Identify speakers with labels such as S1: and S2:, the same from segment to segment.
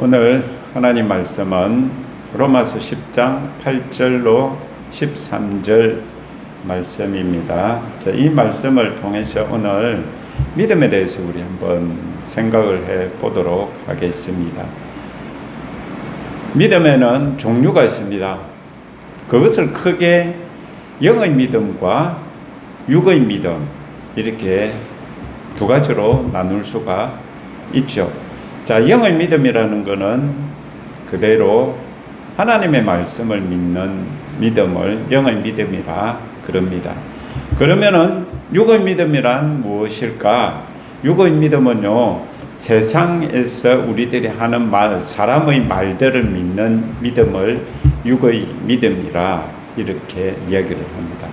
S1: 오늘 하나님 말씀은 로마서 10장 8절로 13절 말씀입니다. 자, 이 말씀을 통해서 오늘 믿음에 대해서 우리 한번 생각을 해 보도록 하겠습니다. 믿음에는 종류가 있습니다. 그것을 크게 영의 믿음과 육의 믿음 이렇게 두 가지로 나눌 수가 있죠. 자, 영의 믿음이라는 것은 그대로 하나님의 말씀을 믿는 믿음을 영의 믿음이라 그럽니다. 그러면은 육의 믿음이란 무엇일까? 육의 믿음은요, 세상에서 우리들이 하는 말, 사람의 말들을 믿는 믿음을 육의 믿음이라 이렇게 이야기를 합니다.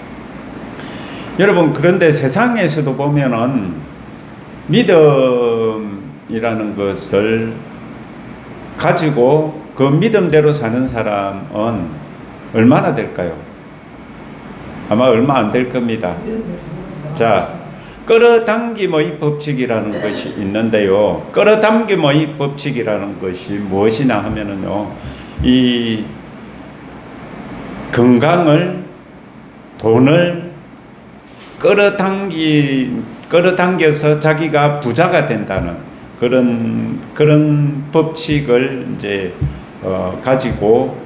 S1: 여러분, 그런데 세상에서도 보면은 믿음 이라는 것을 가지고 그 믿음대로 사는 사람은 얼마나 될까요? 아마 얼마 안 될 겁니다. 자, 끌어당김의 법칙이라는 것이 있는데요. 끌어당김의 법칙이라는 것이 무엇이냐 하면은요, 이 건강을, 돈을 끌어당기, 끌어당겨서 자기가 부자가 된다는 그런, 그런 법칙을 이제, 어, 가지고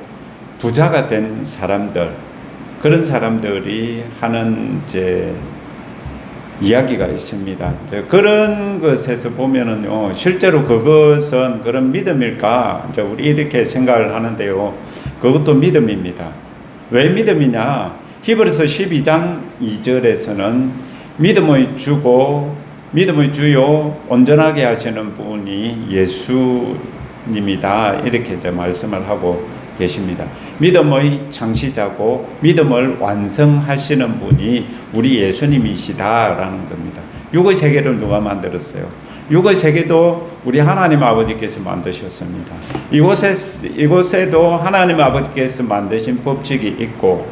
S1: 부자가 된 사람들, 그런 사람들이 하는 이제 이야기가 있습니다. 이제 그런 것에서 보면은요, 실제로 그것은 그런 믿음일까? 이제 우리 이렇게 생각을 하는데요. 그것도 믿음입니다. 왜 믿음이냐? 히브리서 12장 2절에서는 믿음의 주고 믿음의 주요 온전하게 하시는 분이 예수님이다. 이렇게 말씀을 하고 계십니다. 믿음의 창시자고 믿음을 완성하시는 분이 우리 예수님이시다라는 겁니다. 육의 세계를 누가 만들었어요? 육의 세계도 우리 하나님 아버지께서 만드셨습니다. 이곳에 이곳에도 하나님 아버지께서 만드신 법칙이 있고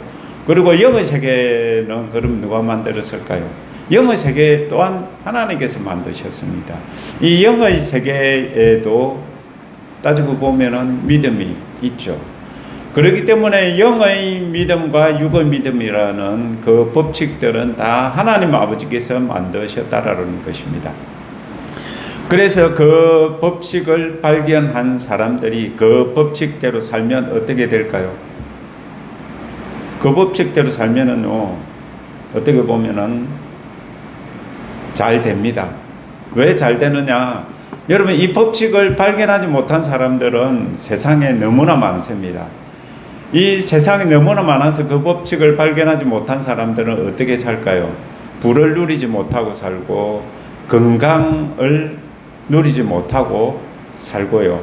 S1: 그리고 영의 세계는 그럼 누가 만들었을까요? 영의 세계 또한 하나님께서 만드셨습니다. 이 영의 세계에도 따지고 보면은 믿음이 있죠. 그렇기 때문에 영의 믿음과 육의 믿음이라는 그 법칙들은 다 하나님 아버지께서 만드셨다라는 것입니다. 그래서 그 법칙을 발견한 사람들이 그 법칙대로 살면 어떻게 될까요? 그 법칙대로 살면은요, 어떻게 보면은 잘 됩니다. 왜 잘 되느냐? 여러분, 이 법칙을 발견하지 못한 사람들은 세상에 너무나 많습니다. 이 세상에 너무나 많아서 그 법칙을 발견하지 못한 사람들은 어떻게 살까요? 부를 누리지 못하고 살고, 건강을 누리지 못하고 살고요.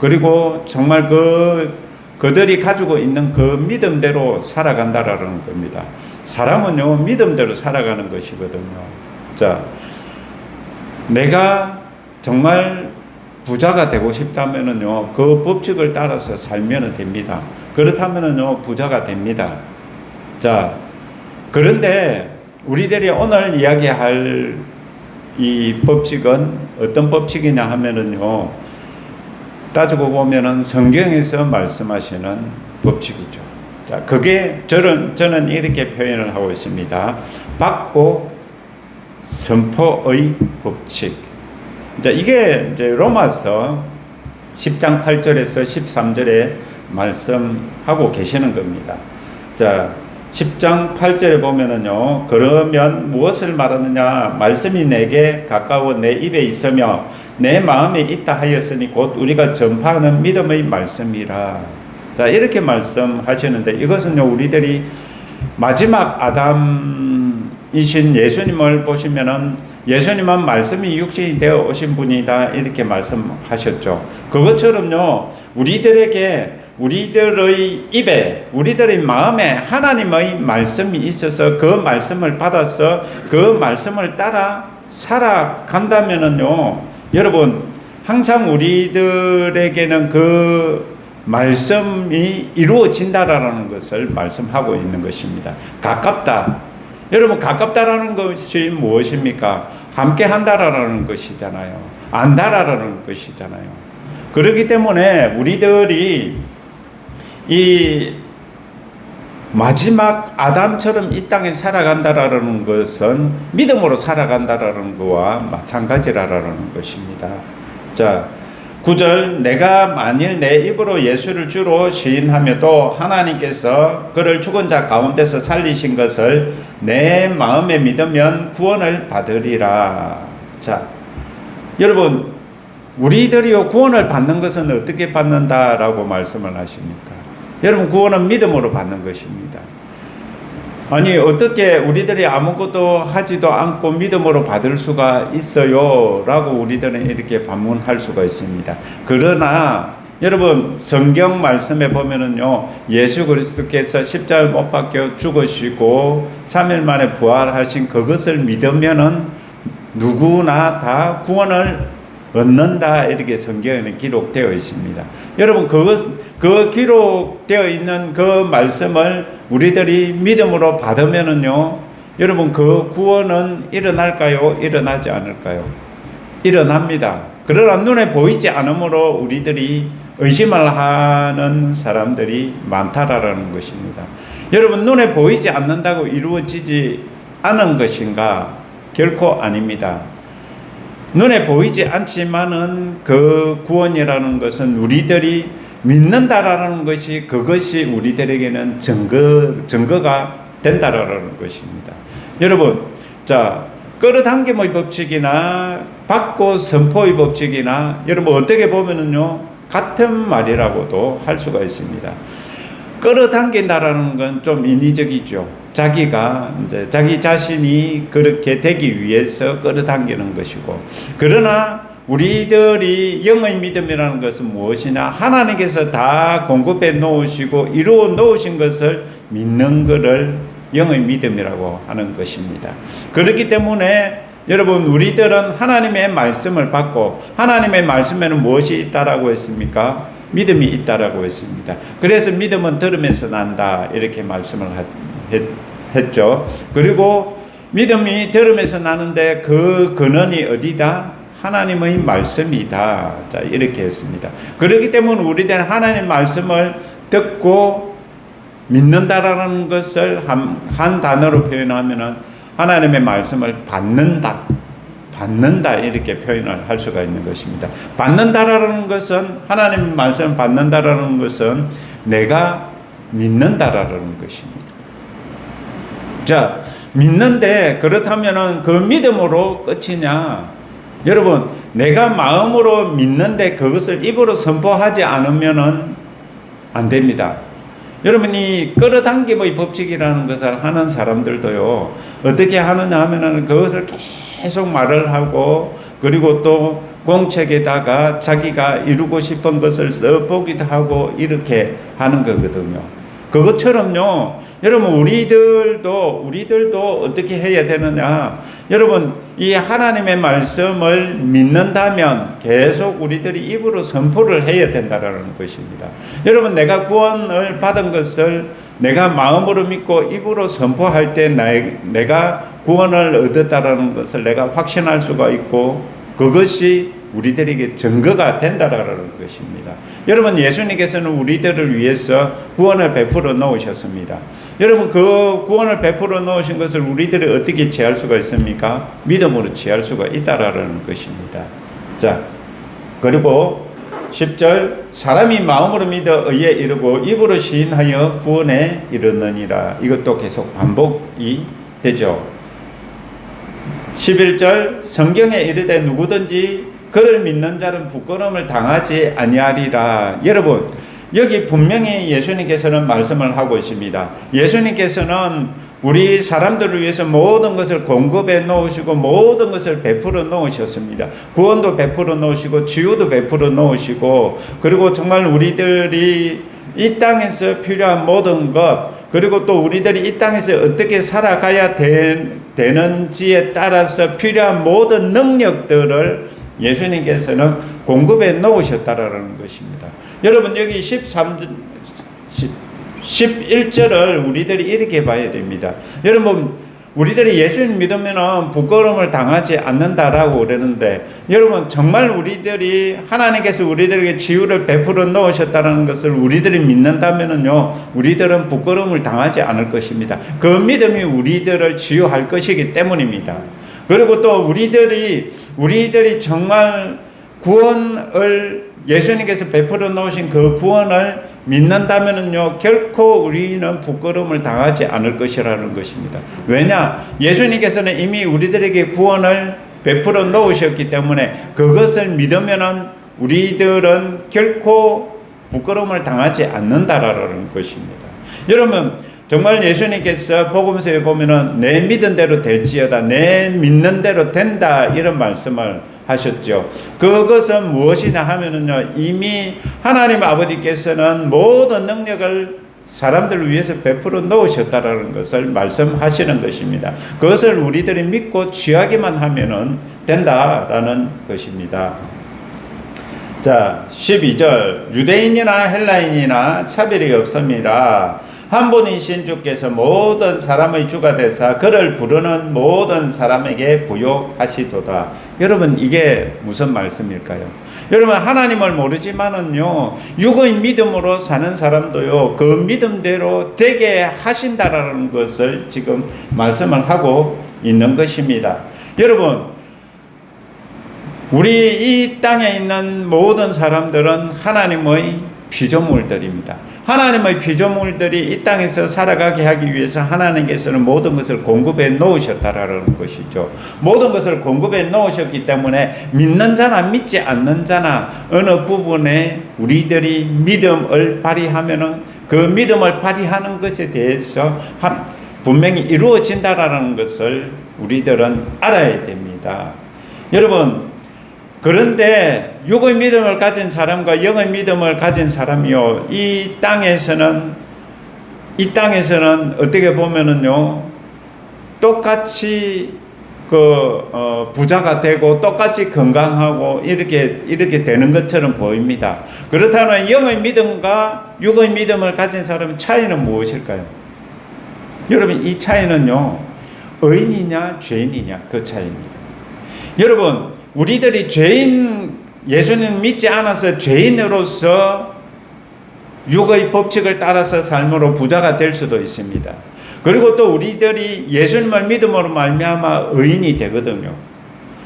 S1: 그리고 정말 그, 그들이 가지고 있는 그 믿음대로 살아간다라는 겁니다. 사람은요, 믿음대로 살아가는 것이거든요. 자, 내가 정말 부자가 되고 싶다면은요, 그 법칙을 따라서 살면 됩니다. 그렇다면은요, 부자가 됩니다. 자, 그런데 우리들이 오늘 이야기할 이 법칙은 어떤 법칙이냐 하면은요, 따지고 보면은 성경에서 말씀하시는 법칙이죠. 자, 그게 저는, 저는 이렇게 표현을 하고 있습니다. 받고 선포의 법칙. 자, 이게 이제 로마서 10장 8절에서 13절에 말씀하고 계시는 겁니다. 자, 10장 8절에 보면은요, 그러면 무엇을 말하느냐? 말씀이 내게 가까워 내 입에 있으며 내 마음에 있다 하였으니 곧 우리가 전파하는 믿음의 말씀이라. 자, 이렇게 말씀하시는데 이것은요, 우리들이 마지막 아담이신 예수님을 보시면은 예수님은 말씀이 육신이 되어 오신 분이다. 이렇게 말씀하셨죠. 그것처럼요, 우리들에게 우리들의 입에, 우리들의 마음에 하나님의 말씀이 있어서 그 말씀을 받아서 그 말씀을 따라 살아간다면은요, 여러분, 항상 우리들에게는 그 말씀이 이루어진다라는 것을 말씀하고 있는 것입니다. 가깝다. 여러분, 가깝다라는 것이 무엇입니까? 함께 한다라는 것이잖아요. 안다라는 것이잖아요. 그렇기 때문에 우리들이 이 마지막 아담처럼 이 땅에 살아간다라는 것은 믿음으로 살아간다라는 것과 마찬가지라는 것입니다. 자, 9절 내가 만일 내 입으로 예수를 주로 시인하며도 하나님께서 그를 죽은 자 가운데서 살리신 것을 내 마음에 믿으면 구원을 받으리라. 자, 여러분 우리들이요 구원을 받는 것은 어떻게 받는다라고 말씀을 하십니까? 여러분 구원은 믿음으로 받는 것입니다. 아니 어떻게 우리들이 아무것도 하지도 않고 믿음으로 받을 수가 있어요? 라고 우리들은 이렇게 반문할 수가 있습니다. 그러나 여러분 성경 말씀에 보면은요 예수 그리스도께서 십자가에 못 박혀 죽으시고 3일 만에 부활하신 그것을 믿으면은 누구나 다 구원을 얻는다 이렇게 성경에는 기록되어 있습니다. 여러분 그것 그 기록되어 있는 그 말씀을 우리들이 믿음으로 받으면은요, 여러분 그 구원은 일어날까요? 일어나지 않을까요? 일어납니다. 그러나 눈에 보이지 않으므로 우리들이 의심을 하는 사람들이 많다라는 것입니다. 여러분 눈에 보이지 않는다고 이루어지지 않은 것인가? 결코 아닙니다. 눈에 보이지 않지만은 그 구원이라는 것은 우리들이 믿는다라는 것이 그것이 우리들에게는 증거 증거가 된다라는 것입니다. 여러분, 자 끌어당김의 법칙이나 받고 선포의 법칙이나 여러분 어떻게 보면은요 같은 말이라고도 할 수가 있습니다. 끌어당긴다라는 건 좀 인위적이죠. 자기가 이제 자기 자신이 그렇게 되기 위해서 끌어당기는 것이고 그러나 우리들이 영의 믿음이라는 것은 무엇이냐? 하나님께서 다 공급해 놓으시고 이루어 놓으신 것을 믿는 것을 영의 믿음이라고 하는 것입니다. 그렇기 때문에 여러분 우리들은 하나님의 말씀을 받고 하나님의 말씀에는 무엇이 있다라고 했습니까? 믿음이 있다라고 했습니다. 그래서 믿음은 들으면서 난다 이렇게 말씀을 했 죠. 그리고 믿음이 들으면서 나는데 그 근원이 어디다? 하나님의 말씀이다. 자, 이렇게 했습니다. 그렇기 때문에 우리들은 하나님 말씀을 듣고 믿는다라는 것을 한, 한 단어로 표현하면은 하나님의 말씀을 받는다. 받는다 이렇게 표현을 할 수가 있는 것입니다. 받는다라는 것은 하나님의 말씀을 받는다라는 것은 내가 믿는다라는 것입니다. 자, 믿는데 그렇다면은 그 믿음으로 끝이냐? 여러분, 내가 마음으로 믿는데 그것을 입으로 선포하지 않으면은 안 됩니다. 여러분이 끌어당김의 법칙이라는 것을 하는 사람들도요, 어떻게 하느냐 하면은 그것을 계속 말을 하고, 그리고 또 공책에다가 자기가 이루고 싶은 것을 써보기도 하고, 이렇게 하는 거거든요. 그것처럼요, 여러분 우리들도 우리들도 어떻게 해야 되느냐? 여러분 이 하나님의 말씀을 믿는다면 계속 우리들이 입으로 선포를 해야 된다라는 것입니다. 여러분 내가 구원을 받은 것을 내가 마음으로 믿고 입으로 선포할 때 내가 구원을 얻었다라는 것을 내가 확신할 수가 있고 그것이 우리들에게 증거가 된다라는 것입니다. 여러분 예수님께서는 우리들을 위해서 구원을 베풀어 놓으셨습니다. 여러분 그 구원을 베풀어 놓으신 것을 우리들이 어떻게 취할 수가 있습니까? 믿음으로 취할 수가 있다라는 것입니다. 자 그리고 10절 사람이 마음으로 믿어 의에 이르고 입으로 시인하여 구원에 이르느니라 이것도 계속 반복이 되죠. 11절 성경에 이르되 누구든지 그를 믿는 자는 부끄러움을 당하지 아니하리라. 여러분, 여기 분명히 예수님께서는 말씀을 하고 있습니다. 예수님께서는 우리 사람들을 위해서 모든 것을 공급해 놓으시고 모든 것을 베풀어 놓으셨습니다. 구원도 베풀어 놓으시고 치유도 베풀어 놓으시고 그리고 정말 우리들이 이 땅에서 필요한 모든 것 그리고 또 우리들이 이 땅에서 어떻게 살아가야 되, 되는지에 따라서 필요한 모든 능력들을 예수님께서는 공급해 놓으셨다라는 것입니다. 여러분 여기 13 11절을 우리들이 이렇게 봐야 됩니다. 여러분 우리들이 예수님 믿으면은 부끄러움을 당하지 않는다라고 그러는데 여러분 정말 우리들이 하나님께서 우리들에게 지유를 베풀어 놓으셨다는 것을 우리들이 믿는다면은요 우리들은 부끄러움을 당하지 않을 것입니다. 그 믿음이 우리들을 지유할 것이기 때문입니다. 그리고 또 우리들이 우리들이 정말 구원을 예수님께서 베풀어 놓으신 그 구원을 믿는다면은요 결코 우리는 부끄러움을 당하지 않을 것이라는 것입니다. 왜냐 예수님께서는 이미 우리들에게 구원을 베풀어 놓으셨기 때문에 그것을 믿으면은 우리들은 결코 부끄러움을 당하지 않는다라는 것입니다. 여러분 정말 예수님께서 복음서에 보면은 내 믿은 대로 될지어다 내 믿는 대로 된다 이런 말씀을 하셨죠. 그것은 무엇이냐 하면은요, 이미 하나님 아버지께서는 모든 능력을 사람들을 위해서 베풀어 놓으셨다라는 것을 말씀하시는 것입니다. 그것을 우리들이 믿고 취하기만 하면은 된다라는 것입니다. 자, 12절. 유대인이나 헬라인이나 차별이 없습니다. 한 분이신 주께서 모든 사람의 주가 되사 그를 부르는 모든 사람에게 부여하시도다. 여러분 이게 무슨 말씀일까요? 여러분 하나님을 모르지만은요 육의 믿음으로 사는 사람도요 그 믿음대로 되게 하신다라는 것을 지금 말씀을 하고 있는 것입니다. 여러분 우리 이 땅에 있는 모든 사람들은 하나님의 피조물들입니다. 하나님의 피조물들이 이 땅에서 살아가게 하기 위해서 하나님께서는 모든 것을 공급해 놓으셨다라는 것이죠. 모든 것을 공급해 놓으셨기 때문에 믿는 자나 믿지 않는 자나 어느 부분에 우리들이 믿음을 발휘하면은 그 믿음을 발휘하는 것에 대해서 분명히 이루어진다라는 것을 우리들은 알아야 됩니다. 여러분, 그런데 육의 믿음을 가진 사람과 영의 믿음을 가진 사람이요. 이 땅에서는 이 땅에서는 어떻게 보면은요. 똑같이 그 어, 부자가 되고 똑같이 건강하고 이렇게 이렇게 되는 것처럼 보입니다. 그렇다면 영의 믿음과 육의 믿음을 가진 사람의 차이는 무엇일까요? 여러분 이 차이는요. 의인이냐 죄인이냐 그 차이입니다. 여러분 우리들이 죄인 예수님 믿지 않아서 죄인으로서 육의 법칙을 따라서 삶으로 부자가 될 수도 있습니다. 그리고 또 우리들이 예수님을 믿음으로 말미암아 의인이 되거든요.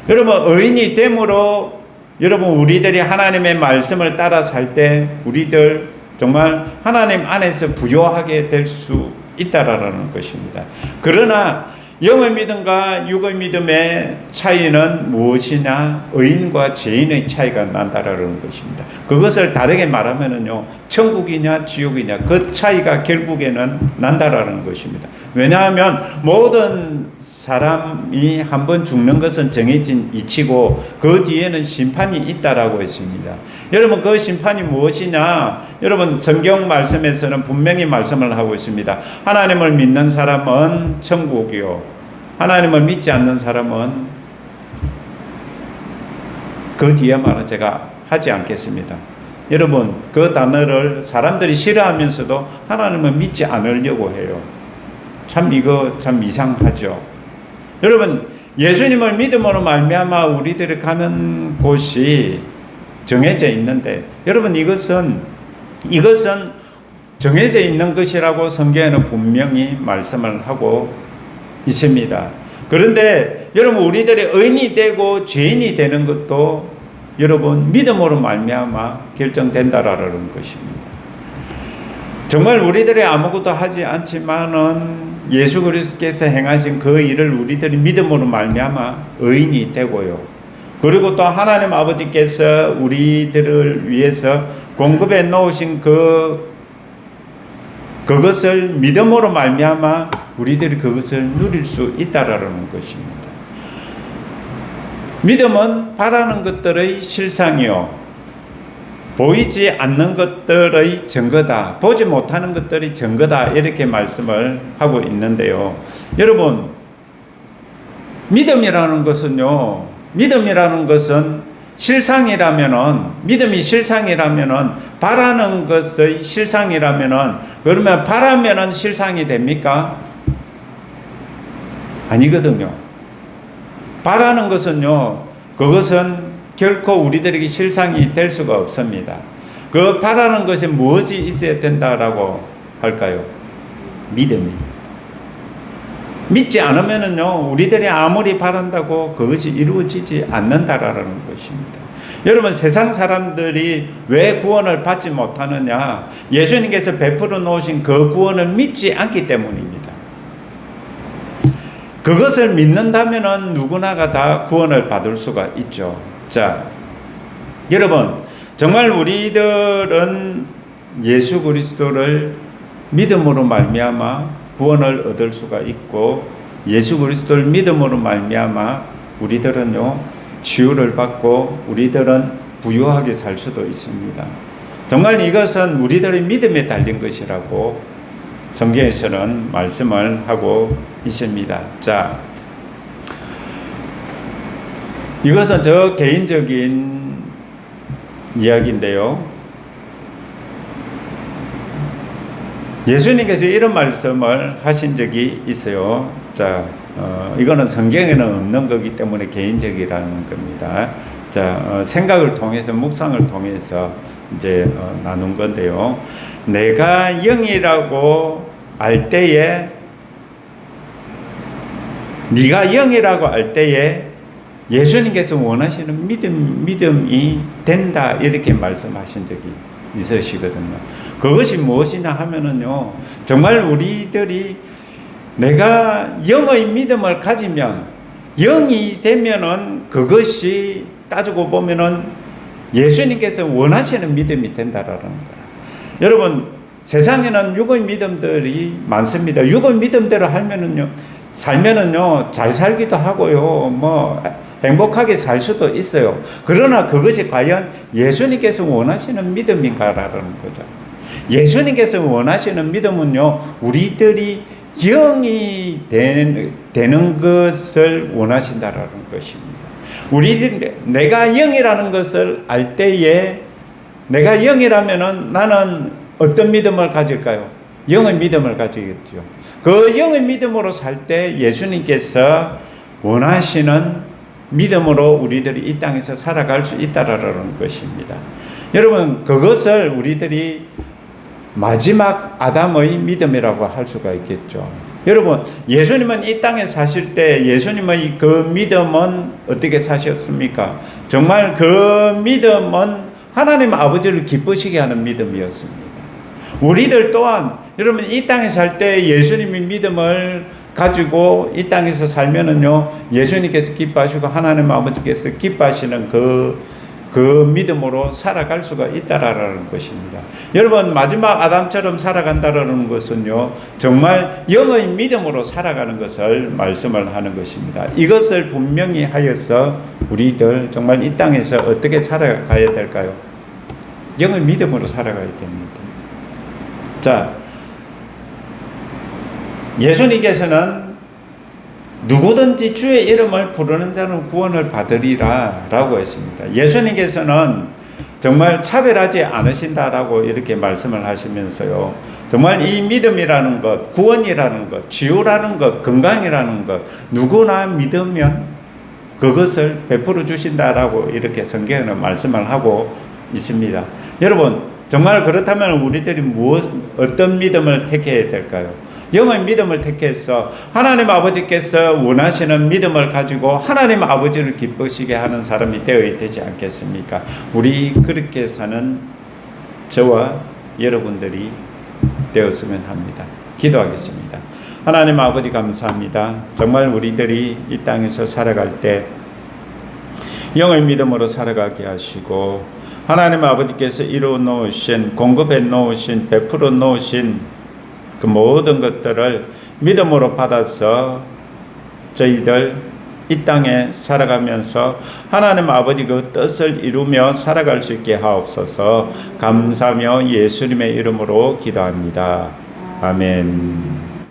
S1: 여러분 의인이 됨으로 여러분 우리들이 하나님의 말씀을 따라 살 때 우리들 정말 하나님 안에서 부요하게 될 수 있다라는 것입니다. 그러나 영의 믿음과 육의 믿음의 차이는 무엇이냐? 의인과 죄인의 차이가 난다라는 것입니다. 그것을 다르게 말하면은요, 천국이냐, 지옥이냐, 그 차이가 결국에는 난다라는 것입니다. 왜냐하면 모든 사람이 한 번 죽는 것은 정해진 이치고 그 뒤에는 심판이 있다라고 했습니다. 여러분 그 심판이 무엇이냐? 여러분 성경 말씀에서는 분명히 말씀을 하고 있습니다. 하나님을 믿는 사람은 천국이요. 하나님을 믿지 않는 사람은 그 뒤에 말은 제가 하지 않겠습니다. 여러분 그 단어를 사람들이 싫어하면서도 하나님을 믿지 않으려고 해요. 참 이거 참 이상하죠. 여러분 예수님을 믿음으로 말미암아 우리들이 가는 곳이 정해져 있는데 여러분 이것은 이것은 정해져 있는 것이라고 성경에는 분명히 말씀을 하고 있습니다. 그런데 여러분 우리들이 의인이 되고 죄인이 되는 것도 여러분 믿음으로 말미암아 결정된다라는 것입니다. 정말 우리들이 아무것도 하지 않지만은 예수 그리스도께서 행하신 그 일을 우리들이 믿음으로 말미암아 의인이 되고요. 그리고 또 하나님 아버지께서 우리들을 위해서 공급해 놓으신 그 그것을 믿음으로 말미암아 우리들이 그것을 누릴 수 있다라는 것입니다. 믿음은 바라는 것들의 실상이요. 보이지 않는 것들의 증거다. 보지 못하는 것들이 증거다. 이렇게 말씀을 하고 있는데요. 여러분, 믿음이라는 것은요, 믿음이라는 것은 실상이라면은, 믿음이 실상이라면은, 바라는 것의 실상이라면은, 그러면 바라면은 실상이 됩니까? 아니거든요. 바라는 것은요, 그것은 결코 우리들에게 실상이 될 수가 없습니다. 그 바라는 것이 무엇이 있어야 된다라고 할까요? 믿음이. 믿지 않으면은요, 우리들이 아무리 바란다고 그것이 이루어지지 않는다라는 것입니다. 여러분, 세상 사람들이 왜 구원을 받지 못하느냐? 예수님께서 베풀어 놓으신 그 구원을 믿지 않기 때문입니다. 그것을 믿는다면은 누구나가 다 구원을 받을 수가 있죠. 자, 여러분, 정말 우리들은 예수 그리스도를 믿음으로 말미암아 구원을 얻을 수가 있고 예수 그리스도를 믿음으로 말미암아 우리들은요 치유를 받고 우리들은 부유하게 살 수도 있습니다. 정말 이것은 우리들의 믿음에 달린 것이라고 성경에서는 말씀을 하고 있습니다. 자, 이것은 저 개인적인 이야기인데요. 예수님께서 이런 말씀을 하신 적이 있어요. 자, 어, 이거는 성경에는 없는 거기 때문에 개인적이라는 겁니다. 자, 어, 생각을 통해서, 묵상을 통해서 이제 어, 나눈 건데요. 내가 영이라고 알 때에, 네가 영이라고 알 때에 예수님께서 원하시는 믿음, 믿음이 된다. 이렇게 말씀하신 적이 있으시거든요. 그것이 무엇이냐 하면은요, 정말 우리들이 내가 영의 믿음을 가지면, 영이 되면은 그것이 따지고 보면은 예수님께서 원하시는 믿음이 된다라는 거라. 여러분, 세상에는 육의 믿음들이 많습니다. 육의 믿음대로 하면은요, 살면은요, 잘 살기도 하고요, 뭐, 행복하게 살 수도 있어요. 그러나 그것이 과연 예수님께서 원하시는 믿음인가라는 거죠. 예수님께서 원하시는 믿음은요, 우리들이 영이 된, 되는 것을 원하신다라는 것입니다. 우리 내가 영이라는 것을 알 때에 내가 영이라면은 나는 어떤 믿음을 가질까요? 영의 믿음을 가지겠죠. 그 영의 믿음으로 살 때 예수님께서 원하시는 믿음으로 우리들이 이 땅에서 살아갈 수 있다라는 것입니다. 여러분, 그것을 우리들이 마지막 아담의 믿음이라고 할 수가 있겠죠. 여러분, 예수님은 이 땅에 사실 때 예수님의 그 믿음은 어떻게 사셨습니까? 정말 그 믿음은 하나님 아버지를 기쁘시게 하는 믿음이었습니다. 우리들 또한 여러분 이 땅에 살 때 예수님의 믿음을 가지고 이 땅에서 살면은요 예수님께서 기뻐하시고 하나님 아버지께서 기뻐하시는 그, 그 믿음으로 살아갈 수가 있다라는 것입니다. 여러분 마지막 아담처럼 살아간다라는 것은요 정말 영의 믿음으로 살아가는 것을 말씀을 하는 것입니다. 이것을 분명히 하여서 우리들 정말 이 땅에서 어떻게 살아가야 될까요? 영의 믿음으로 살아가야 됩니다. 자, 예수님께서는 누구든지 주의 이름을 부르는 자는 구원을 받으리라 라고 했습니다. 예수님께서는 정말 차별하지 않으신다라고 이렇게 말씀을 하시면서요. 정말 이 믿음이라는 것, 구원이라는 것, 치유라는 것, 건강이라는 것, 누구나 믿으면 그것을 베풀어 주신다라고 이렇게 성경에는 말씀을 하고 있습니다. 여러분, 정말 그렇다면 우리들이 무엇, 어떤 믿음을 택해야 될까요? 영의 믿음을 택해서 하나님 아버지께서 원하시는 믿음을 가지고 하나님 아버지를 기쁘시게 하는 사람이 되어야 되지 않겠습니까? 우리 그렇게 사는 저와 여러분들이 되었으면 합니다. 기도하겠습니다. 하나님 아버지 감사합니다. 정말 우리들이 이 땅에서 살아갈 때 영의 믿음으로 살아가게 하시고 하나님 아버지께서 이루어 놓으신 공급해 놓으신 베풀어 놓으신 그 모든 것들을 믿음으로 받아서 저희들 이 땅에 살아가면서 하나님 아버지 그 뜻을 이루며 살아갈 수 있게 하옵소서 감사며 예수님의 이름으로 기도합니다. 아멘.